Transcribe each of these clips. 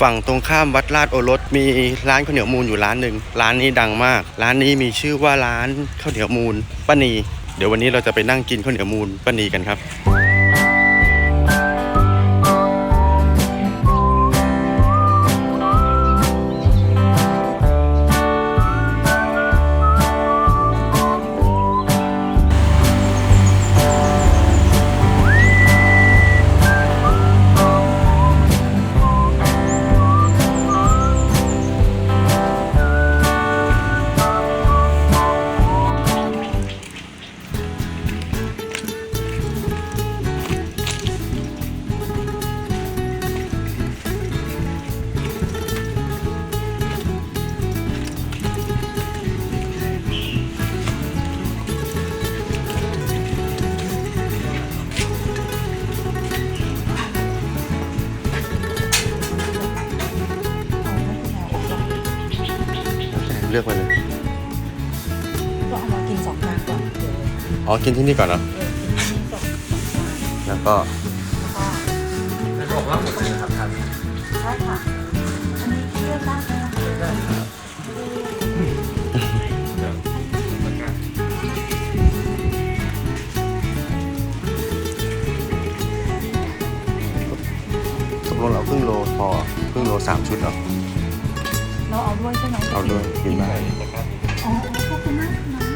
ฝั่งตรงข้ามวัดลาดโอรสมีร้านข้าวเหนียวมูลอยู่ร้านหนึ่งร้านนี้ดังมาก ร้านนี้มีชื่อว่าร้านข้าวเหนียวมูลป้านีเดี๋ยววันนี้เราจะไปนั่งกินข้าวเหนียวมูลป้านีกันครับ เลือกมาเลยก็เอามากินสองจานก่อนเดี๋ยวอ๋อกินที่นี่ก่อนเหรอเออกินนี่ก่อนแล้วก็แล้วก็บอกว่าหมดเลยครับท่านใช่ค่ะอันนี้เลือกได้ไหมคะตกลงเราครึ่งโลพอครึ่งโลสามชุดเหรอ เราเอาด้วยใช่ไหมเอาด้วยกินได้ อ๋อขอบคุณมากนะ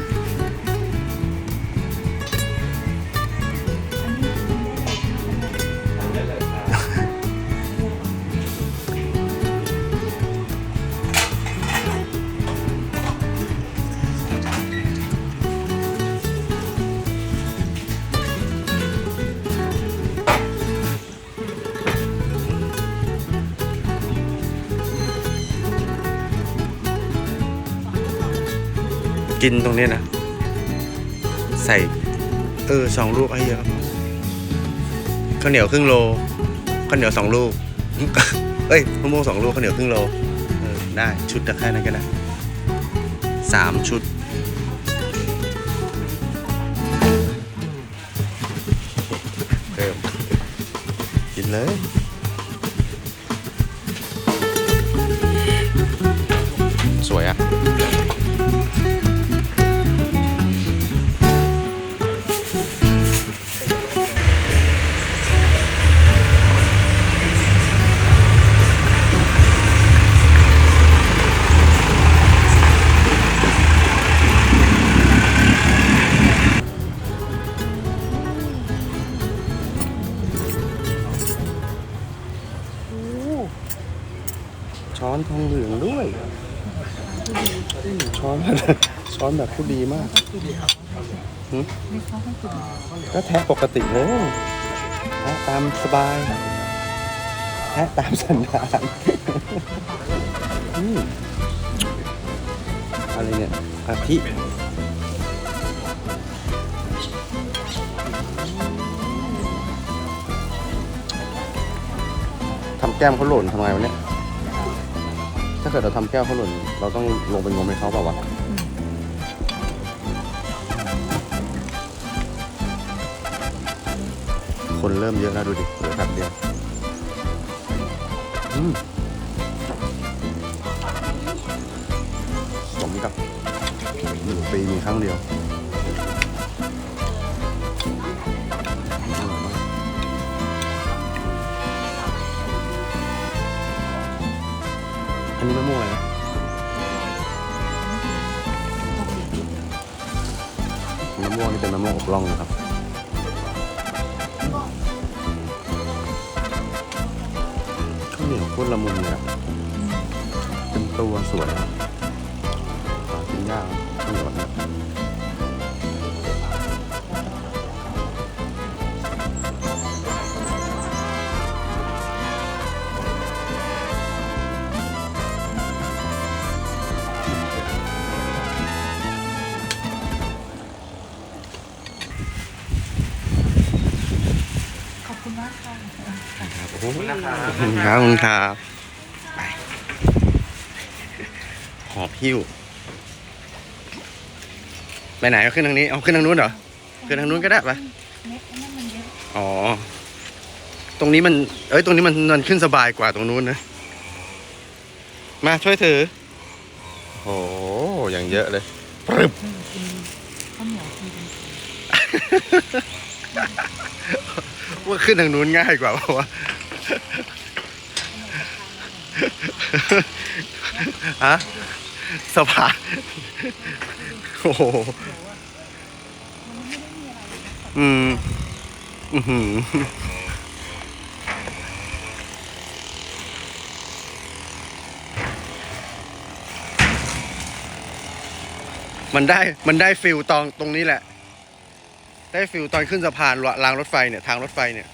กินตรงนี้นะ ใส่ เออสองลูกให้เยอะข้าวเหนียวครึ่งโลข้าวเหนียวสองลูก เอ้ยมะม่วงสองลูกข้าวเหนียวครึ่งโลเออได้ชุดละแค่นั้นก็ได้สามชุดเพิ่มกินเลย อนทองเหลืองด้วยช้อนแบบช้อนแบบผู้ดีมากก็แทะปกติเลยแทะตามสบายแทะตามสันดานอืมอะไรเนี่ยอาทิทำแก้มเขาหล่นทำไงวะเนี่ย ถ้าเกิดเราทำแก้วเขาหล่นเราต้องลงไปงมให้เขาเปล่าวะคนเริ่มเยอะแล้วดูดิเหลือแป๊บเดียวอืมสมกับหนึ่งปีมีครั้งเดียว อันนี้มะม่วงอะไรนะมะม่วงนี่เป็นมะม่วงอบล่องนะครับข้าวเหนียวโคตรละมุนเลยอะเป็นตัวสวยอะหากินยากข้าวเหนียวนะ คุณนะครับขอบคุณครับไปหอบหิ้วไปไหนเอาขึ้นทางนี้เอาขึ้นทางนู้นเหรอขึ้นทางนู้นก็ได้ปะเม็ดอันนั้นมันเยอะอ๋อ ตรงนี้มัน เอ้ย ตรงนี้มันมันขึ้นสบายกว่าตรงนู้นนะอมาช่วยถือโอ้โหอย่างเยอะเลยปรึบกินข้าวเหนียวทีเป็นว่าขึ้นทางนู้นง่ายกว่าเพราะว่า ฮะสะพานโอ้โหอืม อือหือมันได้มันได้ฟิลตองตรงนี้แหละ ได้ฟิลตอนขึ้นสะพานรางรถไฟเนี่ย ทางรถไฟเนี่ย